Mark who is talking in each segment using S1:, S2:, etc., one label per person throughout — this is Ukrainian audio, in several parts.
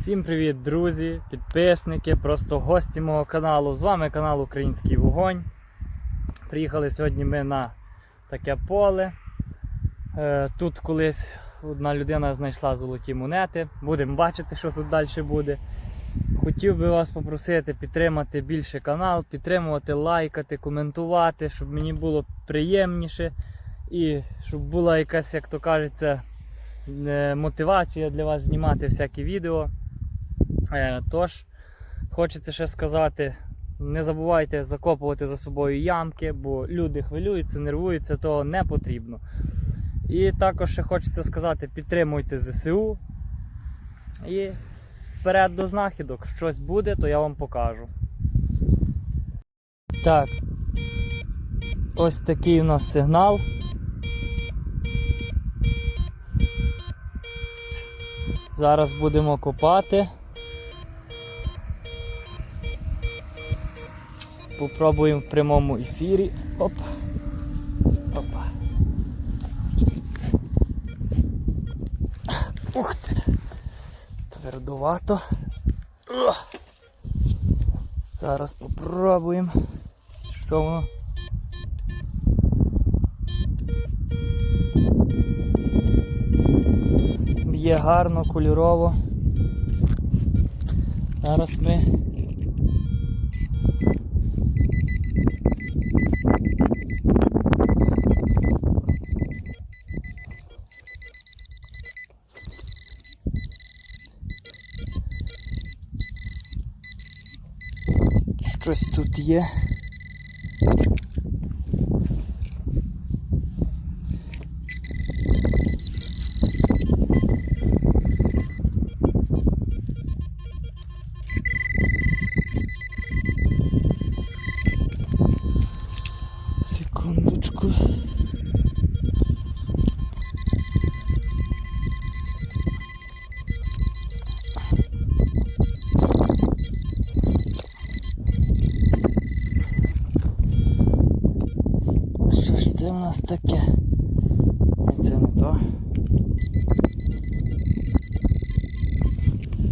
S1: Всім привіт, друзі, підписники, просто гості мого каналу. З вами канал Український Вогонь. Приїхали сьогодні ми на таке поле. Е, Тут колись одна людина знайшла золоті монети. Будемо бачити, що тут далі буде. Хотів би вас попросити підтримати більше канал, підтримувати, лайкати, коментувати, щоб мені було приємніше і щоб була якась, як то кажеться, е, мотивація для вас знімати всякі відео. Е, Тож, хочеться ще сказати, не забувайте закопувати за собою ямки, бо люди хвилюються, нервуються, того не потрібно. І також ще хочеться сказати, підтримуйте ЗСУ. І вперед до знахідок. Щось буде, то я вам покажу. Так. Ось такий у нас сигнал. Зараз будемо копати. Попробуємо в прямому ефірі. Оп. Опа. Ух ти. Твердувато. Зараз попробуємо. Що воно? Б'є гарно, кольорово. Зараз ми щось тут є.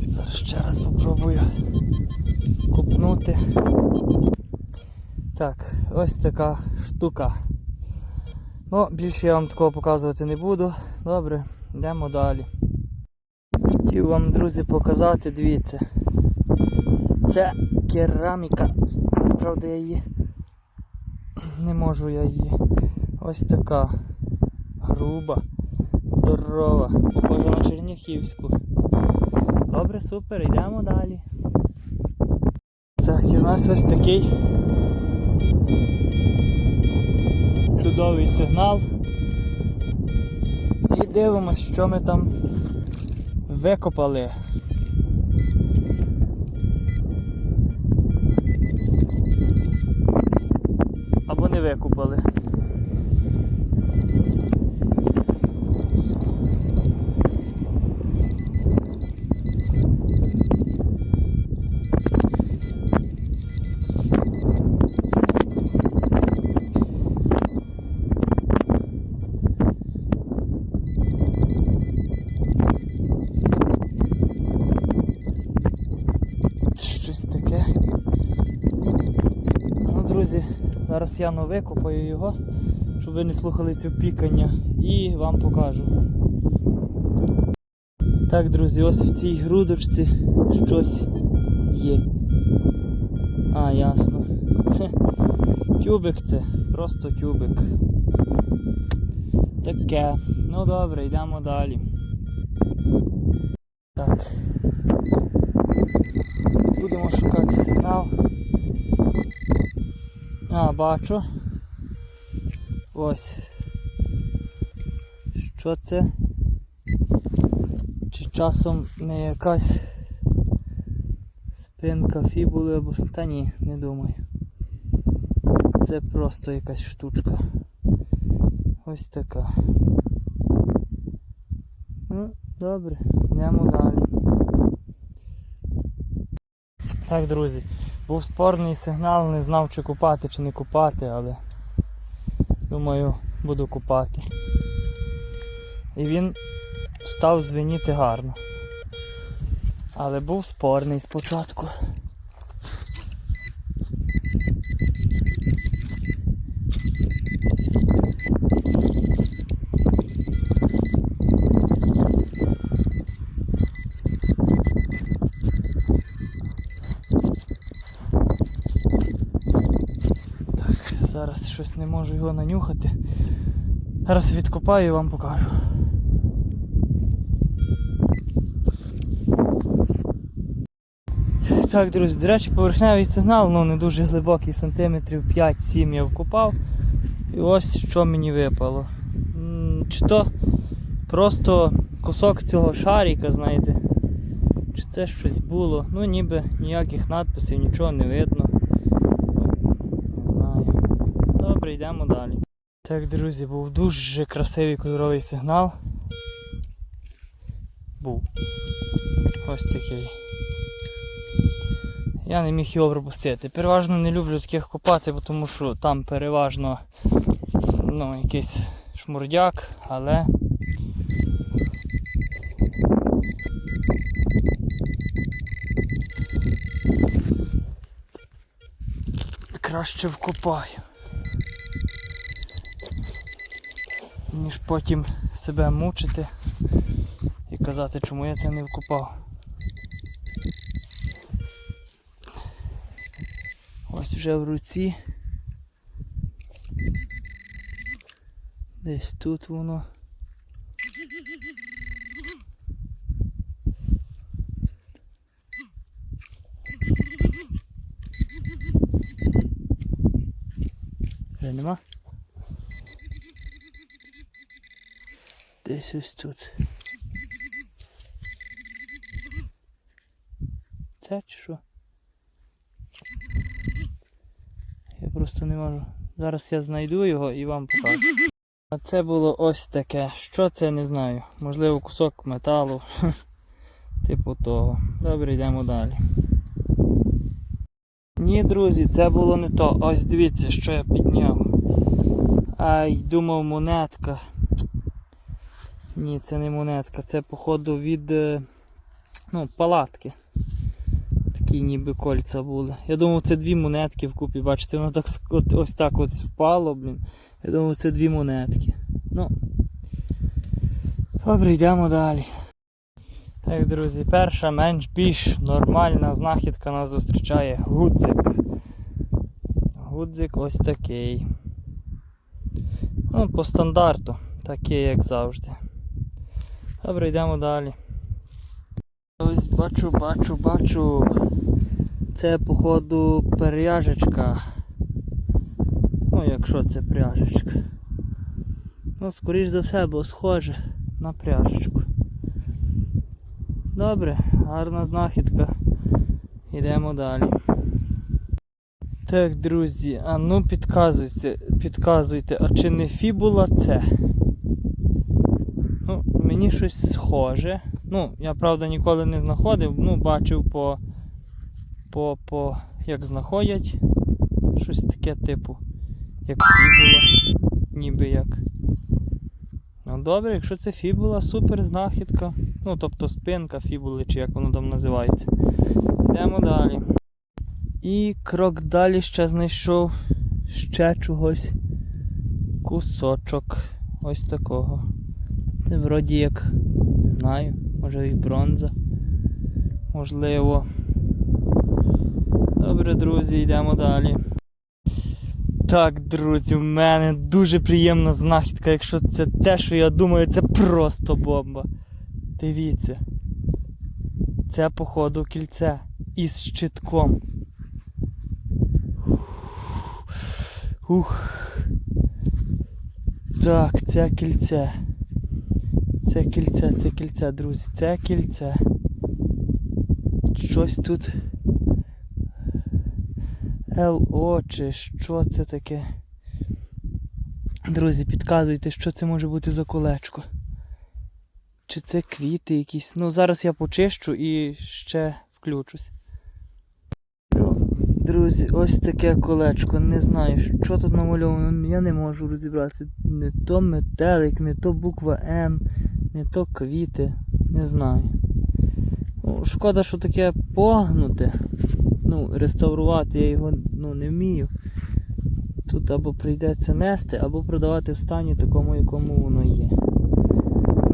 S1: Зараз ще раз попробую купнути. Так, ось така штука. Ну, більше я вам такого показувати не буду. Добре, йдемо далі. Хотів вам, друзі, показати, дивіться. Це кераміка. Правда я її не можу я її. Ось така груба, здорова, похожа на Черняхівську. Добре, супер, йдемо далі. Так, і в нас ось такий чудовий сигнал. І дивимось, що ми там викопали. Або не викопали. Я викопаю його, щоб ви не слухали цю пікання, і вам покажу. Так, друзі, ось в цій грудочці щось є. А, ясно. Тюбик це, просто тюбик. Таке. Ну добре, йдемо далі. Так. Будемо шукати сигнал. А, бачу. Ось. Що це? Чи часом не якась спинка фібули або. Та ні, не думаю. Це просто якась штучка. Ось така. Ну, добре, йдемо далі. Так, друзі, був спорний сигнал, не знав чи купати, чи не купати, але думаю, буду купати. І він став звеніти гарно. Але був спорний спочатку. Щось не можу його нанюхати. Зараз відкопаю і вам покажу. Так, друзі, до речі, поверхневий сигнал, ну не дуже глибокий, сантиметрів 5-7 я вкопав. І ось що мені випало. Чи то просто кусок цього шарика, знаєте. Чи це щось було? Ну ніби ніяких надписів, нічого не видно. Не знаю. Добре, йдемо далі. Так, друзі, був дуже красивий кольоровий сигнал. Був. Ось такий. Я не міг його пропустити. Переважно не люблю таких копати, бо тому що там переважно ну, якийсь шмурдяк, але. Краще вкопаю. Ніж потім себе мучити і казати, чому я це не вкопав. Ось вже в руці. Десь тут воно. Вже нема? Десь ось тут. Це чи що? Я просто не можу. Зараз я знайду його і вам покажу. А це було ось таке. Що це не знаю. Можливо кусок металу. Типу того. Добре, йдемо далі. Ні, друзі, це було не то. Ось дивіться, що я підняв. Ай, думав монетка. Ні, це не монетка, це походу від е, ну, палатки. Такі ніби кольця були. Я думав, це дві монетки вкупі, бачите, воно так ось так от впало, блін. Я думав, це дві монетки. Ну. Добре, йдемо далі. Так, друзі, перша менш більш нормальна знахідка нас зустрічає гудзик. Гудзик ось такий. Ну, по стандарту, такий, як завжди. Добре, йдемо далі. Ось бачу, бачу, бачу. Це, походу, пряжечка. Ну, якщо це пряжечка. Ну, скоріш за все, бо схоже на пряжечку. Добре, гарна знахідка. Йдемо далі. Так, друзі, а ну підказуйте, підказуйте, а чи не фібула це? Щось схоже. Ну, я правда ніколи не знаходив, ну, бачив по, по, по як знаходять. Щось таке типу, як фібула. Ніби як. Ну добре, якщо це фібула, супер знахідка. Ну, тобто спинка фібули, чи як воно там називається. Йдемо далі. І крок далі ще знайшов ще чогось. Кусочок. Ось такого. Це вроді як, не знаю, може і бронза. Можливо. Добре, друзі, йдемо далі. Так, друзі, в мене дуже приємна знахідка. Якщо це те, що я думаю, це просто бомба. Дивіться. Це, походу, кільце із щитком. Ух. Так, це кільце. Це кільце, це кільце, друзі, це кільце. Щось тут. ЛО чи що це таке? Друзі, підказуйте, що це може бути за колечко. Чи це квіти якісь? Ну, зараз я почищу і ще включусь. Друзі, ось таке колечко. Не знаю, що тут намальовано, я не можу розібрати. Не то метелик, не то буква М, не то квіти. Не знаю. Ну, шкода, що таке погнуте. Ну, реставрувати я його ну, не вмію. Тут або прийдеться нести, або продавати в стані такому, якому воно є.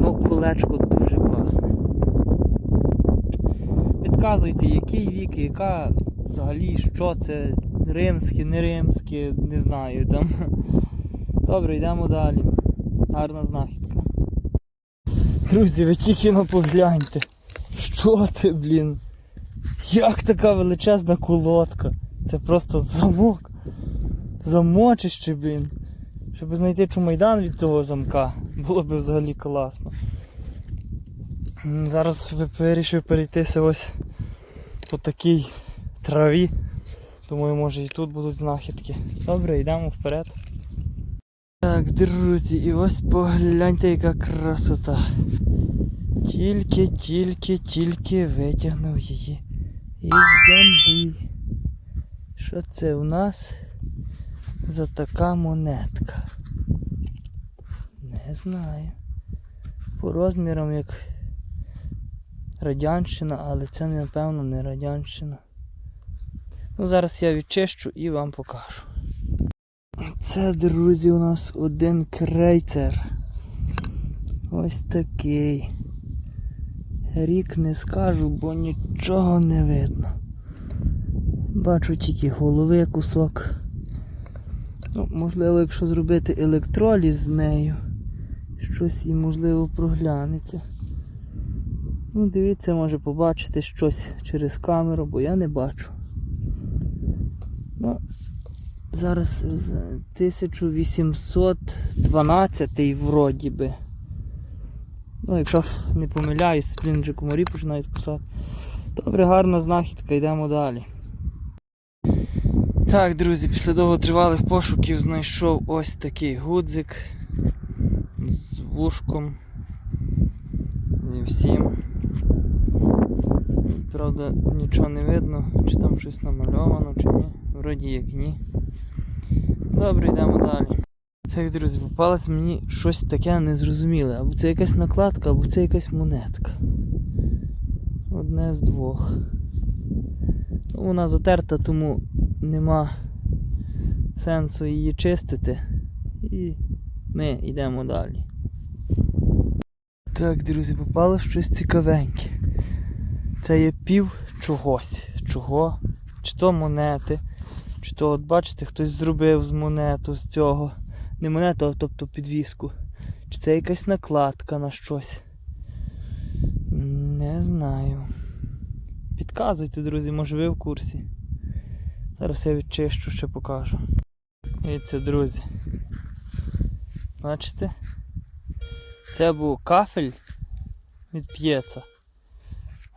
S1: Ну, колечко дуже класне. Підказуйте, який вік, яка взагалі, що це, римське, не римське, не знаю там. Добре, йдемо далі. Гарна знахідка. Друзі, ви тільки но погляньте. Що це, блін? Як така величезна колодка? Це просто замок. Замочище, блін. Щоб знайти чумайдан від цього замка, було б взагалі класно. Зараз ви- вирішив перейтися ось по такій траві. Думаю, може і тут будуть знахідки. Добре, йдемо вперед. Так, друзі, і ось погляньте, яка красота. Тільки, тільки, тільки витягнув її із землі. Що це у нас за така монетка? Не знаю. По розмірам як радянщина, але це напевно не радянщина. Ну, зараз я відчищу і вам покажу. Це, друзі, у нас один крейцер. Ось такий. Рік не скажу, бо нічого не видно. Бачу тільки голови кусок. Ну, можливо, якщо зробити електроліз з нею, щось і можливо проглянеться. Ну, дивіться, може побачити щось через камеру, бо я не бачу. Ну, зараз 1812 вроді би. Ну, якщо не помиляюсь, блін, вже комарі починають кусати. Добре, гарна знахідка, йдемо далі. Так, друзі, після довготривалих пошуків знайшов ось такий гудзик з вушком. Зі всім. Правда, нічого не видно, чи там щось намальовано, чи ні. Вроді як ні. Добре, йдемо далі. Так, друзі, попалось мені щось таке незрозуміле. Або це якась накладка, або це якась монетка. Одне з двох. Вона затерта, тому нема сенсу її чистити. І ми йдемо далі. Так, друзі, попало щось цікавеньке. Це є пів чогось. Чого? Чи то монети, чи то, от бачите, хтось зробив з монету з цього. Не монету, а тобто підвіску. Чи це якась накладка на щось? Не знаю. Підказуйте, друзі, може ви в курсі. Зараз я відчищу, ще покажу. Дивіться, друзі. Бачите? Це був кафель від п'єца.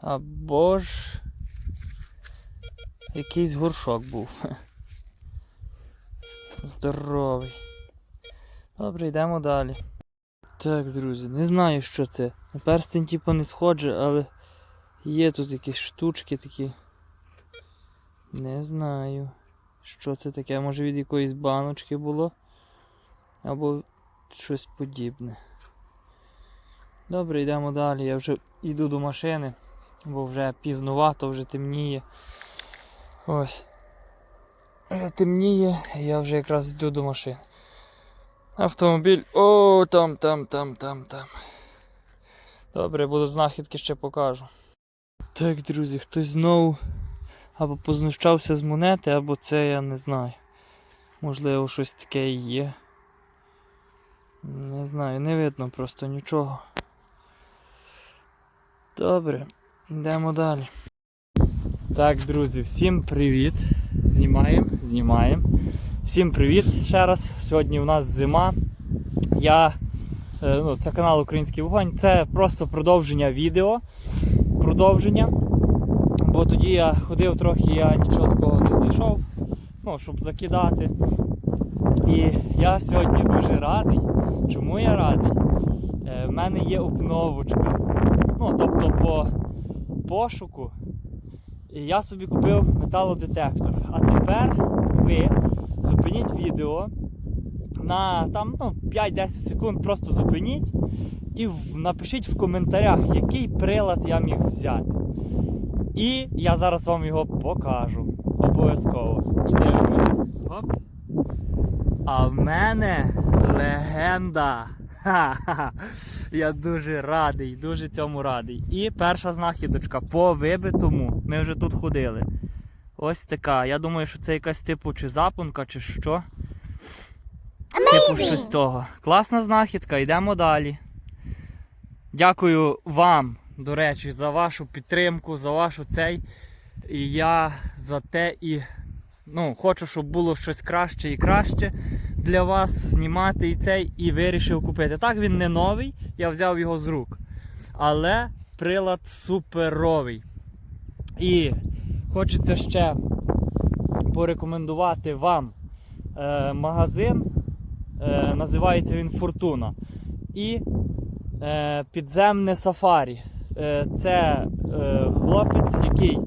S1: Або ж якийсь горшок був. Здоровий. Добре, йдемо далі. Так, друзі, не знаю, що це. На перстень типу не сходжу, але є тут якісь штучки такі. Не знаю, що це таке. Може від якоїсь баночки було. Або щось подібне. Добре, йдемо далі. Я вже йду до машини, бо вже пізнувато, вже темніє. Ось. Темніє, я вже якраз йду до машини. Автомобіль. О, там, там, там, там, там. Добре, будуть знахідки ще покажу. Так, друзі, хтось знову або познущався з монети, або це я не знаю. Можливо, щось таке і є. Не знаю, не видно просто нічого. Добре, йдемо далі. Так, друзі, всім привіт! Знімаємо, знімаємо. Всім привіт ще раз. Сьогодні у нас зима. Я, е, ну, це канал Український вогонь. Це просто продовження відео. Продовження. Бо тоді я ходив трохи, я нічого такого не знайшов. Ну, щоб закидати. І я сьогодні дуже радий. Чому я радий? Е, в мене є обновочка. Ну, тобто по пошуку. І я собі купив металодетектор. А тепер ви зупиніть відео на там, ну, 5-10 секунд, просто зупиніть і напишіть в коментарях, який прилад я міг взяти. І я зараз вам його покажу. Обов'язково. І дивимось. Оп. А в мене легенда. Ха-ха-ха. Я дуже радий, дуже цьому радий. І перша знахідочка по вибитому. Ми вже тут ходили. Ось така. Я думаю, що це якась типу чи запонка, чи що. Типу щось того. Класна знахідка, йдемо далі. Дякую вам, до речі, за вашу підтримку, за вашу цей. І я за те і ну, хочу, щоб було щось краще і краще для вас знімати і цей, і вирішив купити. Так, він не новий, я взяв його з рук. Але прилад суперовий. І хочеться ще порекомендувати вам е, магазин. Е, називається він Фортуна. І е, підземне сафарі. Е, це е, хлопець, який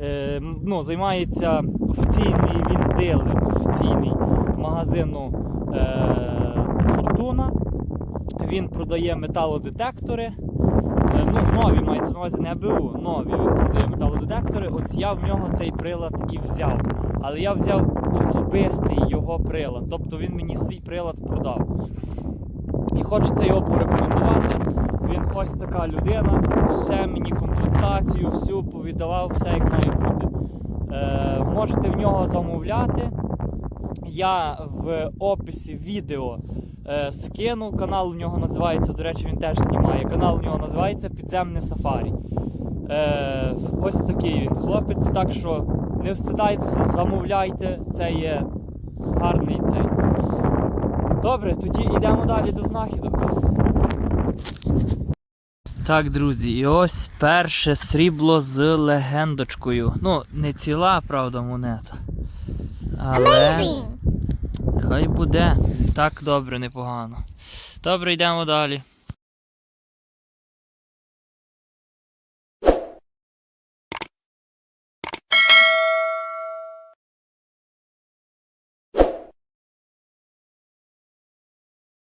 S1: е, ну, займається офіційний він дилер офіційний магазину е, Фортуна. Він продає металодетектори. Е, Ну, нові мається на увазі не БУ, нові він продає металодетектори. Ось я в нього цей прилад і взяв. Але я взяв особистий його прилад. Тобто він мені свій прилад продав. І хочеться його порекомендувати. Він ось така людина, все мені комплектацію, всю повіддавав, все як має бути. Е, можете в нього замовляти. Я в описі відео скину. Канал у нього називається, до речі, він теж знімає. Канал у нього називається Підземне Сафарі. Е, ось такий він хлопець, так що не встидайтеся, замовляйте, це є гарний цей. Добре, тоді йдемо далі до знахідок. Так, друзі, і ось перше срібло з легендочкою. Ну, не ціла, правда, монета. Але хай буде. Так добре, непогано. Добре, йдемо далі.